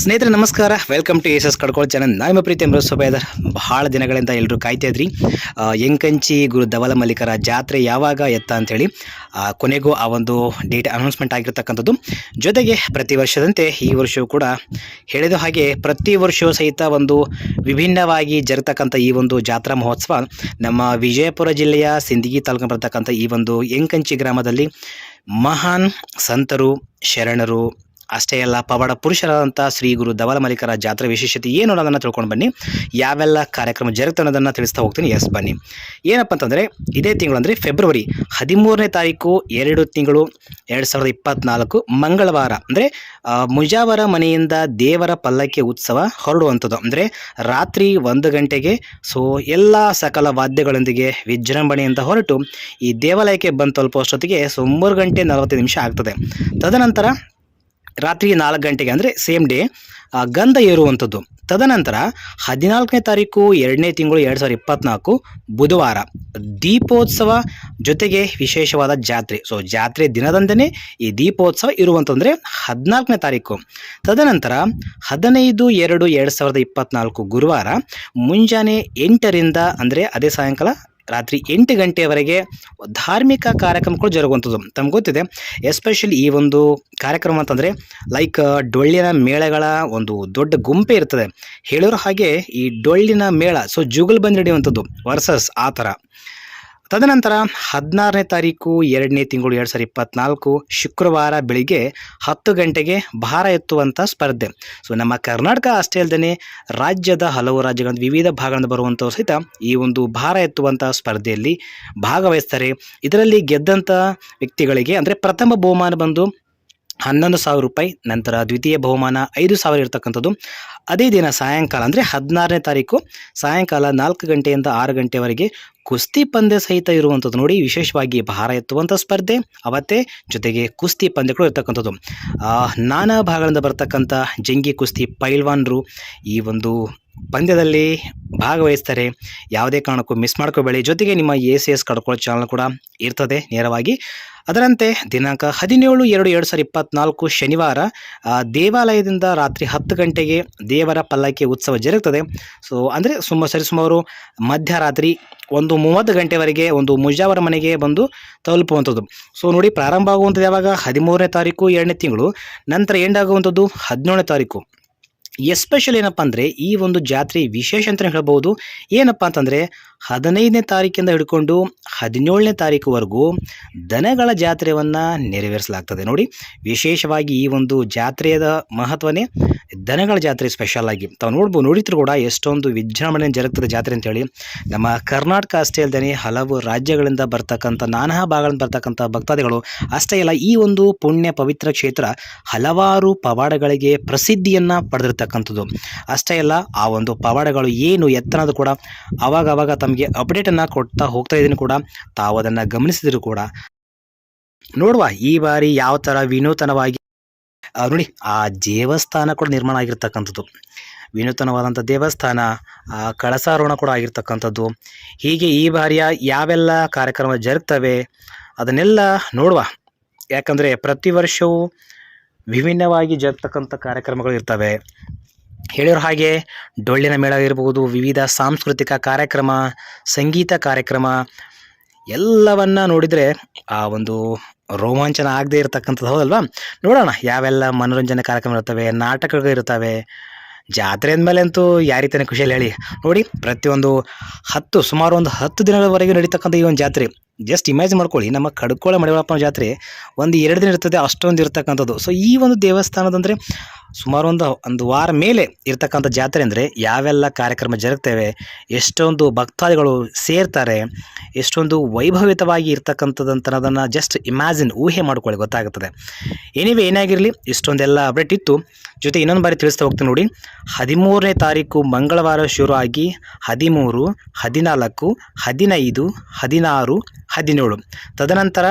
ಸ್ನೇಹಿತರೆ, ನಮಸ್ಕಾರ. Welcome to S S Kadkol channel ನಾನು ಪ್ರೀತಿ ಅಮೃತ್ ಬಹಳ ದಿನಗಳಿಂದ ಎಲ್ಲರೂ ಕಾಯ್ತಾ ಇದ್ರಿ. ಎಂಕಂಚಿ ಗುರು ಧವಲ ಮಲ್ಲಿಕರ ಜಾತ್ರೆ ಯಾವಾಗ ಎತ್ತ ಅಂಥೇಳಿ ಕೊನೆಗೂ ಆ ಒಂದು ಡೇಟ್ ಅನೌನ್ಸ್ಮೆಂಟ್ ಆಗಿರ್ತಕ್ಕಂಥದ್ದು. ಜೊತೆಗೆ ಪ್ರತಿ ವರ್ಷದಂತೆ ಈ ವರ್ಷವೂ ಕೂಡ ಹೇಳಿದ ಹಾಗೆ ಪ್ರತಿ ವರ್ಷವೂ ಸಹಿತ ಒಂದು ವಿಭಿನ್ನವಾಗಿ ಜರುಗತಕ್ಕಂಥ ಈ ಒಂದು ಜಾತ್ರಾ ಮಹೋತ್ಸವ ನಮ್ಮ ವಿಜಯಪುರ ಜಿಲ್ಲೆಯ ಸಿಂದಗಿ ತಾಲೂಕು ಬರ್ತಕ್ಕಂಥ ಈ ಒಂದು ಎಂಕಂಚಿ ಗ್ರಾಮದಲ್ಲಿ ಮಹಾನ್ ಸಂತರು, ಶರಣರು ಅಷ್ಟೇ ಅಲ್ಲ, ಪವಾಡ ಪುರುಷರಾದಂಥ ಶ್ರೀ ಗುರು ಧವಲ ಮಲ್ಲಿಕರ ಜಾತ್ರೆ ವಿಶೇಷತೆ ಏನು ಅನ್ನೋದನ್ನು ತಿಳ್ಕೊಂಡು ಬನ್ನಿ. ಯಾವೆಲ್ಲ ಕಾರ್ಯಕ್ರಮ ಜರುಗುತ್ತೆ ಅನ್ನೋದನ್ನು ತಿಳಿಸ್ತಾ ಹೋಗ್ತೀನಿ. ಎಸ್, ಬನ್ನಿ. ಏನಪ್ಪ ಅಂತಂದರೆ, ಇದೇ ತಿಂಗಳು ಅಂದರೆ ಫೆಬ್ರವರಿ ಹದಿಮೂರನೇ ತಾರೀಕು, ಎರಡು ತಿಂಗಳು ಎರಡು ಸಾವಿರದ ಇಪ್ಪತ್ತ್ನಾಲ್ಕು ಮಂಗಳವಾರ. ಅಂದರೆ ಮುಜಾವರ ಮನೆಯಿಂದ ದೇವರ ಪಲ್ಲಕ್ಕಿ ಉತ್ಸವ ಹೊರಡುವಂಥದ್ದು. ಅಂದರೆ, ರಾತ್ರಿ ಒಂದು ಗಂಟೆಗೆ ಸೊ, ಎಲ್ಲ ಸಕಲ ವಾದ್ಯಗಳೊಂದಿಗೆ ವಿಜೃಂಭಣೆಯಿಂದ ಹೊರಟು ಈ ದೇವಾಲಯಕ್ಕೆ ಬಂದು ತಲುಪುವಷ್ಟೊತ್ತಿಗೆ ಸೊ ಮೂರು ಗಂಟೆ ನಲವತ್ತೈದು ನಿಮಿಷ ಆಗ್ತದೆ. ತದನಂತರ ರಾತ್ರಿ ನಾಲ್ಕು ಗಂಟೆಗೆ ಅಂದರೆ ಸೇಮ್ ಡೇ ಗಂಧ ಏರುವಂಥದ್ದು. ತದನಂತರ ಹದಿನಾಲ್ಕನೇ ತಾರೀಕು, ಎರಡನೇ ತಿಂಗಳು ಎರಡು ಸಾವಿರದ ಇಪ್ಪತ್ತ್ನಾಲ್ಕು ಬುಧವಾರ ದೀಪೋತ್ಸವ ಜೊತೆಗೆ ವಿಶೇಷವಾದ ಜಾತ್ರೆ. ಸೊ ಜಾತ್ರೆ ದಿನದಂದನೇ ಈ ದೀಪೋತ್ಸವ ಇರುವಂತಂದರೆ ಹದಿನಾಲ್ಕನೇ ತಾರೀಕು. ತದನಂತರ ಹದಿನೈದು ಎರಡು ಎರಡು ಸಾವಿರದ ಇಪ್ಪತ್ತ್ನಾಲ್ಕು ಗುರುವಾರ ಮುಂಜಾನೆ ಎಂಟರಿಂದ ಅಂದರೆ ಅದೇ ಸಾಯಂಕಾಲ ರಾತ್ರಿ ಎಂಟು ಗಂಟೆಯವರೆಗೆ ಧಾರ್ಮಿಕ ಕಾರ್ಯಕ್ರಮಗಳು ಜರುಗುವಂಥದ್ದು. ತಮ್ಗೆ ಗೊತ್ತಿದೆ ಎಸ್ಪೆಷಲಿ ಈ ಒಂದು ಕಾರ್ಯಕ್ರಮ ಅಂತಂದರೆ ಲೈಕ್ ಡೊಳ್ಳಿನ ಮೇಳಗಳ ಒಂದು ದೊಡ್ಡ ಗುಂಪೆ ಇರ್ತದೆ. ಹೇಳೋರು ಹಾಗೆ ಈ ಡೊಳ್ಳಿನ ಮೇಳ ಸೊ ಜುಗಲ್ ಬಂದು ನಡೆಯುವಂಥದ್ದು ವರ್ಸಸ್ ಆ ಥರ. ತದನಂತರ ಹದಿನಾರನೇ ತಾರೀಕು, ಎರಡನೇ ತಿಂಗಳು ಎರಡು ಸಾವಿರದ ಇಪ್ಪತ್ನಾಲ್ಕು, ಶುಕ್ರವಾರ ಬೆಳಿಗ್ಗೆ ಹತ್ತು ಗಂಟೆಗೆ ಭಾರ ಎತ್ತುವಂಥ ಸ್ಪರ್ಧೆ. ಸೊ ನಮ್ಮ ಕರ್ನಾಟಕ ಅಷ್ಟೇ ಅಲ್ಲದೆ ರಾಜ್ಯದ ಹಲವು ರಾಜ್ಯಗಳ ವಿವಿಧ ಭಾಗಗಳಿಂದ ಬರುವಂಥವ್ರು ಸಹಿತ ಈ ಒಂದು ಭಾರ ಎತ್ತುವಂಥ ಸ್ಪರ್ಧೆಯಲ್ಲಿ ಭಾಗವಹಿಸ್ತಾರೆ. ಇದರಲ್ಲಿ ಗೆದ್ದಂಥ ವ್ಯಕ್ತಿಗಳಿಗೆ, ಅಂದರೆ ಪ್ರಥಮ ಬಹುಮಾನ ಬಂದು ಹನ್ನೊಂದು ಸಾವಿರ ರೂಪಾಯಿ, ನಂತರ ದ್ವಿತೀಯ ಬಹುಮಾನ ಐದು ಸಾವಿರ ಇರತಕ್ಕಂಥದ್ದು. ಅದೇ ದಿನ ಸಾಯಂಕಾಲ ಅಂದರೆ ಹದಿನಾರನೇ ತಾರೀಕು, ಸಾಯಂಕಾಲ ನಾಲ್ಕು ಗಂಟೆಯಿಂದ ಆರು ಗಂಟೆವರೆಗೆ ಕುಸ್ತಿ ಪಂದ್ಯ ಸಹಿತ ಇರುವಂಥದ್ದು ನೋಡಿ, ವಿಶೇಷವಾಗಿ ಭಾರ ಎತ್ತುವಂಥ ಸ್ಪರ್ಧೆ, ಅವತ್ತೇ ಜೊತೆಗೆ ಕುಸ್ತಿ ಪಂದ್ಯಗಳು ಇರ್ತಕ್ಕಂಥದ್ದು. ನಾನಾ ಭಾಗಗಳಿಂದ ಬರ್ತಕ್ಕಂಥ ಜಂಗಿ ಕುಸ್ತಿ ಪೈಲ್ವಾನ್ರು ಈ ಒಂದು ಪಂದ್ಯದಲ್ಲಿ ಭಾಗವಹಿಸ್ತಾರೆ. ಯಾವುದೇ ಕಾರಣಕ್ಕೂ ಮಿಸ್ ಮಾಡ್ಕೋಬೇಡಿ. ಜೊತೆಗೆ ನಿಮ್ಮ ಎ ಸಿ ಎಸ್ ಕಡ್ಕೊಳ್ಳೋ ಚಾನಲ್ ಕೂಡ ಇರ್ತದೆ ನೇರವಾಗಿ. ಅದರಂತೆ ದಿನಾಂಕ ಹದಿನೇಳು ಎರಡು ಎರಡು ಸಾವಿರದ ಇಪ್ಪತ್ನಾಲ್ಕು ಶನಿವಾರ ದೇವಾಲಯದಿಂದ ರಾತ್ರಿ ಹತ್ತು ಗಂಟೆಗೆ ದೇವರ ಪಲ್ಲಕ್ಕಿ ಉತ್ಸವ ಜರುಗುತ್ತದೆ ಸೊ ಅಂದರೆ ಸುಮ್ಮ ಸರಿಸುಮಾರು ಮಧ್ಯರಾತ್ರಿ ಒಂದು ಮೂವತ್ತು ಗಂಟೆವರೆಗೆ ಒಂದು ಮುಜಾವರ ಮನೆಗೆ ಬಂದು ತಲುಪುವಂಥದ್ದು. ಸೊ ನೋಡಿ ಪ್ರಾರಂಭ ಆಗುವಂಥದ್ದು ಯಾವಾಗ? ಹದಿಮೂರನೇ ತಾರೀಕು ಎರಡನೇ ತಿಂಗಳು. ನಂತರ ಎಂಡ್ ಆಗುವಂಥದ್ದು? ಹದಿನೇಳನೇ ತಾರೀಕು. ಎಸ್ಪೆಷಲ್ ಏನಪ್ಪ ಅಂದರೆ ಈ ಒಂದು ಜಾತ್ರೆ ವಿಶೇಷ ಅಂತಲೇ ಹೇಳ್ಬೋದು. ಏನಪ್ಪ ಅಂತಂದರೆ ಹದಿನೈದನೇ ತಾರೀಕಿಂದ ಹಿಡ್ಕೊಂಡು ಹದಿನೇಳನೇ ತಾರೀಕುವರೆಗೂ ದನಗಳ ಜಾತ್ರೆಯನ್ನು ನೆರವೇರಿಸಲಾಗ್ತದೆ. ನೋಡಿ, ವಿಶೇಷವಾಗಿ ಈ ಒಂದು ಜಾತ್ರೆಯ ಮಹತ್ವನೇ ದನಗಳ ಜಾತ್ರೆ ಸ್ಪೆಷಲ್ ಆಗಿ. ತಾವು ನೋಡ್ಬೋದು, ನೋಡಿದ್ರು ಕೂಡ ಎಷ್ಟೊಂದು ವಿಜೃಂಭಣೆ ಜರುಗ್ತದೆ ಜಾತ್ರೆ ಅಂತೇಳಿ. ನಮ್ಮ ಕರ್ನಾಟಕ ಅಷ್ಟೇ ಅಲ್ಲದೆ ಹಲವು ರಾಜ್ಯಗಳಿಂದ ಬರ್ತಕ್ಕಂಥ, ನಾನಾ ಭಾಗಗಳಿಂದ ಬರ್ತಕ್ಕಂಥ ಭಕ್ತಾದಿಗಳು, ಅಷ್ಟೇ ಅಲ್ಲ ಈ ಒಂದು ಪುಣ್ಯ ಪವಿತ್ರ ಕ್ಷೇತ್ರ ಹಲವಾರು ಪವಾಡಗಳಿಗೆ ಪ್ರಸಿದ್ಧಿಯನ್ನು ಪಡೆದಿರ್ತಕ್ಕಂಥದ್ದು ಅಷ್ಟೇ ಅಲ್ಲ ಆ ಒಂದು ಪವಾಡಗಳು ಏನು ಎತ್ತನದು ಕೂಡ ಅವಾಗ ಅವಾಗ ತಮಗೆ ಅಪ್ಡೇಟನ್ನು ಕೊಡ್ತಾ ಹೋಗ್ತಾ ಇದ್ದೀನಿ ಕೂಡ ತಾವು ಅದನ್ನು ಗಮನಿಸಿದ್ರು ಕೂಡ. ನೋಡುವ ಈ ಬಾರಿ ಯಾವ ಥರ ವಿನೂತನವಾಗಿ ನೋಡಿ ಆ ದೇವಸ್ಥಾನ ಕೂಡ ನಿರ್ಮಾಣ ಆಗಿರ್ತಕ್ಕಂಥದ್ದು. ವಿನೂತನವಾದಂಥ ದೇವಸ್ಥಾನ ಆ, ಕಳಸಾರೋಹಣ ಕೂಡ ಆಗಿರ್ತಕ್ಕಂಥದ್ದು. ಹೀಗೆ ಈ ಬಾರಿಯ ಯಾವೆಲ್ಲ ಕಾರ್ಯಕ್ರಮ ಜರುಗ್ತವೆ ಅದನ್ನೆಲ್ಲ ನೋಡುವ. ಯಾಕಂದರೆ ಪ್ರತಿ ವರ್ಷವೂ ವಿಭಿನ್ನವಾಗಿ ಜರುಗ್ತಕ್ಕಂಥ ಕಾರ್ಯಕ್ರಮಗಳು ಇರ್ತವೆ. ಹೇಳಿರೋ ಹಾಗೆ ಡೊಳ್ಳಿನ ಮೇಳ ಇರಬಹುದು ವಿವಿಧ ಸಾಂಸ್ಕೃತಿಕ ಕಾರ್ಯಕ್ರಮ, ಸಂಗೀತ ಕಾರ್ಯಕ್ರಮ, ಎಲ್ಲವನ್ನ ನೋಡಿದರೆ ಆ ಒಂದು ರೋಮಾಂಚನ ಆಗದೆ ಇರತಕ್ಕಂಥದ್ದು ಹೌದಲ್ವಾ? ನೋಡೋಣ, ಯಾವೆಲ್ಲ ಮನೋರಂಜನೆ ಕಾರ್ಯಕ್ರಮ ಇರ್ತವೆ ನಾಟಕಗಳು ಇರ್ತವೆ ಜಾತ್ರೆ ಅಂದಮೇಲೆ ಅಂತೂ ಯಾರೀತಾನೆ ಖುಷಿಯಲ್ಲಿ ಹೇಳಿ. ನೋಡಿ, ಪ್ರತಿಯೊಂದು ಹತ್ತು, ಸುಮಾರು ಒಂದು ಹತ್ತು ದಿನಗಳವರೆಗೆ ನಡೀತಕ್ಕಂಥ ಈ ಒಂದು ಜಾತ್ರೆ. ಜಸ್ಟ್ ಇಮ್ಯಾಜಿನ್ ಮಾಡ್ಕೊಳ್ಳಿ, ನಮ್ಮ ಕಡ್ಕೋಳ ಮಡಿವಾಳಪ್ಪನ ಜಾತ್ರೆ ಒಂದು ಎರಡು ದಿನ ಇರ್ತದೆ, ಅಷ್ಟೊಂದು ಇರ್ತಕ್ಕಂಥದ್ದು. ಸೊ ಈ ಒಂದು ದೇವಸ್ಥಾನದಂದರೆ ಸುಮಾರು ಒಂದು ಒಂದು ವಾರ ಮೇಲೆ ಇರ್ತಕ್ಕಂಥ ಜಾತ್ರೆ ಅಂದರೆ ಯಾವೆಲ್ಲ ಕಾರ್ಯಕ್ರಮ ಜರುಗ್ತೇವೆ, ಎಷ್ಟೊಂದು ಭಕ್ತಾದಿಗಳು ಸೇರ್ತಾರೆ, ಎಷ್ಟೊಂದು ವೈಭವಿತವಾಗಿ ಇರ್ತಕ್ಕಂಥದ್ದಂತನ್ನೋದನ್ನು ಜಸ್ಟ್ ಇಮ್ಯಾಜಿನ್ ಊಹೆ ಮಾಡ್ಕೊಳ್ಳಿ, ಗೊತ್ತಾಗುತ್ತದೆ. ಎನಿವೆ ಏನಾಗಿರಲಿ, ಇಷ್ಟೊಂದೆಲ್ಲ ಅಪ್ಡೇಟ್ ಇತ್ತು. ಜೊತೆ ಇನ್ನೊಂದು ಬಾರಿ ತಿಳಿಸ್ತಾ ಹೋಗ್ತೀನಿ ನೋಡಿ. ಹದಿಮೂರನೇ ತಾರೀಕು ಮಂಗಳವಾರ ಶುರು ಆಗಿ ಹದಿಮೂರು, ಹದಿನಾಲ್ಕು, ಹದಿನೈದು, ಹದಿನಾರು ಹದಿನೇಳು. ತದನಂತರ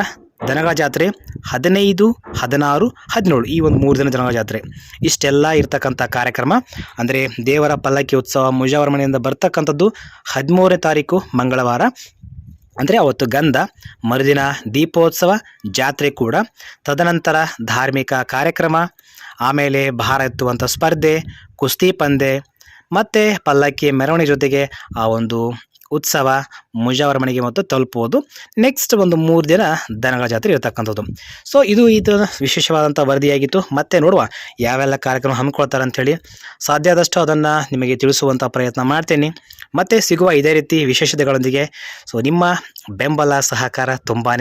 ದನಗಳ ಜಾತ್ರೆ ಹದಿನೈದು, ಹದಿನಾರು, ಹದಿನೇಳು ಈ ಒಂದು ಮೂರು ದಿನ ದನಗಳ ಜಾತ್ರೆ ಇಷ್ಟೆಲ್ಲ ಇರ್ತಕ್ಕಂಥ ಕಾರ್ಯಕ್ರಮ. ಅಂದರೆ ದೇವರ ಪಲ್ಲಕ್ಕಿ ಉತ್ಸವ, ಮುಜಾವರ ಮನೆಯಿಂದ ಬರ್ತಕ್ಕಂಥದ್ದು ಹದಿಮೂರನೇ ತಾರೀಕು ಮಂಗಳವಾರ. ಅಂದರೆ ಅವತ್ತು ಗಂಧ, ಮರುದಿನ ದೀಪೋತ್ಸವ, ಜಾತ್ರೆ ಕೂಡ. ತದನಂತರ ಧಾರ್ಮಿಕ ಕಾರ್ಯಕ್ರಮ. ಆಮೇಲೆ ಭಾರ ಎತ್ತುವಂಥ ಸ್ಪರ್ಧೆ, ಕುಸ್ತಿ ಪಂದ್ಯ. ಮತ್ತು ಪಲ್ಲಕ್ಕಿ ಮೆರವಣಿಗೆ ಜೊತೆಗೆ ಆ ಒಂದು ಉತ್ಸವ ಮುಜಾವರ ಮನೆಗೆ ಮತ್ತು ತಲುಪುವುದು. ನೆಕ್ಸ್ಟ್ ಒಂದು ಮೂರು ದಿನ ದನಗಳ ಜಾತ್ರೆ ಇರತಕ್ಕಂಥದ್ದು. ಸೊ ಇದು ಇದು ವಿಶೇಷವಾದಂಥ ವರದಿಯಾಗಿತ್ತು. ಮತ್ತೆ ನೋಡುವ ಯಾವೆಲ್ಲ ಕಾರ್ಯಕ್ರಮ ಹಮ್ಮಿಕೊಳ್ತಾರೆ ಅಂಥೇಳಿ. ಸಾಧ್ಯ ಆದಷ್ಟು ಅದನ್ನು ನಿಮಗೆ ತಿಳಿಸುವಂಥ ಪ್ರಯತ್ನ ಮಾಡ್ತೇನೆ. ಮತ್ತೆ ಸಿಗುವ ಇದೇ ರೀತಿ ವಿಶೇಷತೆಗಳೊಂದಿಗೆ. ಸೊ ನಿಮ್ಮ ಬೆಂಬಲ ಸಹಕಾರ ತುಂಬಾ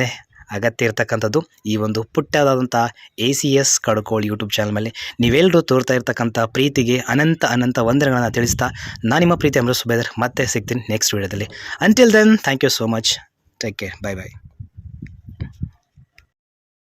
ಅಗತ್ಯ ಇರತಕ್ಕಂಥದ್ದು. ಈ ಒಂದು ಪುಟ್ಟದಾದಂಥ A C S Kadkol YouTube channel ಮೇಲೆ ನೀವೆಲ್ಲರೂ ತೋರ್ತಾ ಇರ್ತಕ್ಕಂಥ ಪ್ರೀತಿಗೆ ಅನಂತ ಅನಂತ ವಂದನೆಗಳನ್ನು ತಿಳಿಸ್ತಾ ನಾನು ನಿಮ್ಮ ಪ್ರೀತಿ ಅಮೃತ್ ಸುಬೇದರ್ ಮತ್ತೆ ಸಿಗ್ತೀನಿ ನೆಕ್ಸ್ಟ್ ವೀಡಿಯೋದಲ್ಲಿ until then thank you so much take care bye bye